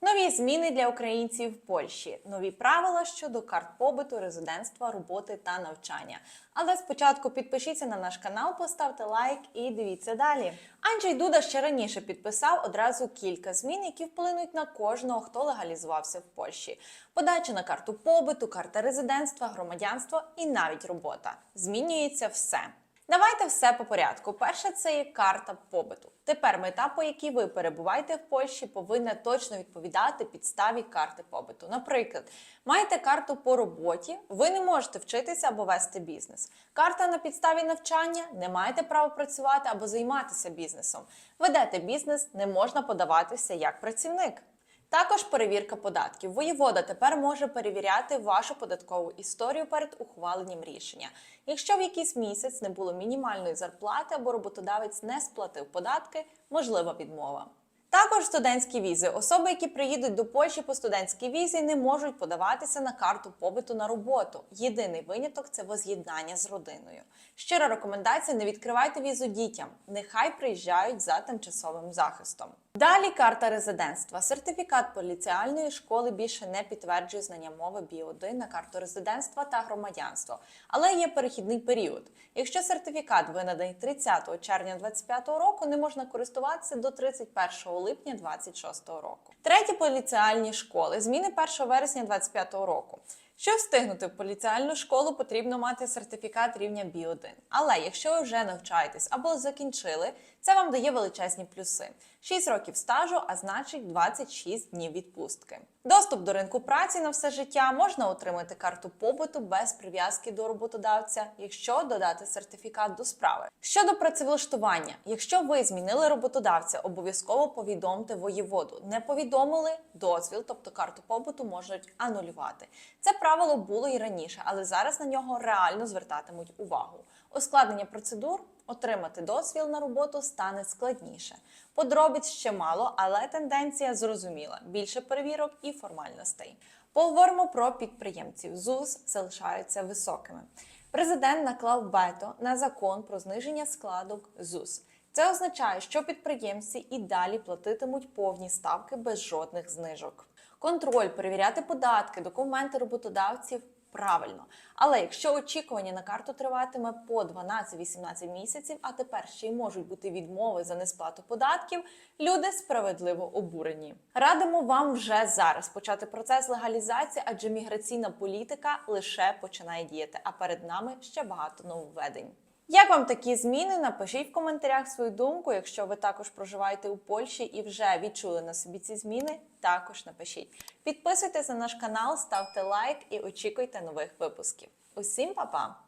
Нові зміни для українців в Польщі, нові правила щодо карт побуту, резидентства, роботи та навчання. Але спочатку підпишіться на наш канал, поставте лайк і дивіться далі. Анджей Дуда ще раніше підписав одразу кілька змін, які вплинуть на кожного, хто легалізувався в Польщі. Подача на карту побуту, карта резидентства, громадянство і навіть робота. Змінюється все. Давайте все по порядку. Перше, це є карта побиту. Тепер мета, по якій ви перебуваєте в Польщі, повинна точно відповідати підставі карти побиту. Наприклад, маєте карту по роботі, ви не можете вчитися або вести бізнес. Карта на підставі навчання, не маєте права працювати або займатися бізнесом. Ведете бізнес, не можна подаватися як працівник. Також перевірка податків. Воєвода тепер може перевіряти вашу податкову історію перед ухваленням рішення. Якщо в якийсь місяць не було мінімальної зарплати або роботодавець не сплатив податки, можлива відмова. Також студентські візи. Особи, які приїдуть до Польщі по студентській візі, не можуть подаватися на карту побиту на роботу. Єдиний виняток це воз'єднання з родиною. Щира рекомендація: не відкривайте візу дітям. Нехай приїжджають за тимчасовим захистом. Далі карта резидентства. Сертифікат поліціальної школи більше не підтверджує знання мови Бі1 на карту резидентства та громадянство, але є перехідний період. Якщо сертифікат винаданий 30 червня 2025 року, не можна користуватися до 31 липня 2026 року. Треті поліціальні школи. Зміни 1 вересня 2025 року. Щоб встигнути в поліціальну школу, потрібно мати сертифікат рівня B1. Але якщо ви вже навчаєтесь або закінчили, це вам дає величезні плюси: 6 років стажу, а значить 26 днів відпустки. Доступ до ринку праці на все життя можна отримати карту побуту без прив'язки до роботодавця, якщо додати сертифікат до справи. Щодо працевлаштування, якщо ви змінили роботодавця, обов'язково повідомте воєводу. Не повідомили дозвіл, тобто карту побуту можуть анулювати. Це правило було і раніше, але зараз на нього реально звертатимуть увагу. Ускладнення процедур отримати дозвіл на роботу стане складніше. Подробиць ще мало, але тенденція зрозуміла: більше перевірок і формальностей. Поговоримо про підприємців. ЗУС залишаються високими. Президент наклав вето на закон про зниження складок ЗУС. Це означає, що підприємці і далі платитимуть повні ставки без жодних знижок. Контроль, перевіряти податки, документи роботодавців правильно. Але якщо очікування на карту триватиме по 12-18 місяців, а тепер ще й можуть бути відмови за несплату податків, люди справедливо обурені. Радимо вам вже зараз почати процес легалізації, адже міграційна політика лише починає діяти. А перед нами ще багато нововведень. Як вам такі зміни? Напишіть в коментарях свою думку. Якщо ви також проживаєте у Польщі і вже відчули на собі ці зміни, також напишіть. Підписуйтесь на наш канал, ставте лайк і очікуйте нових випусків. Усім па-па!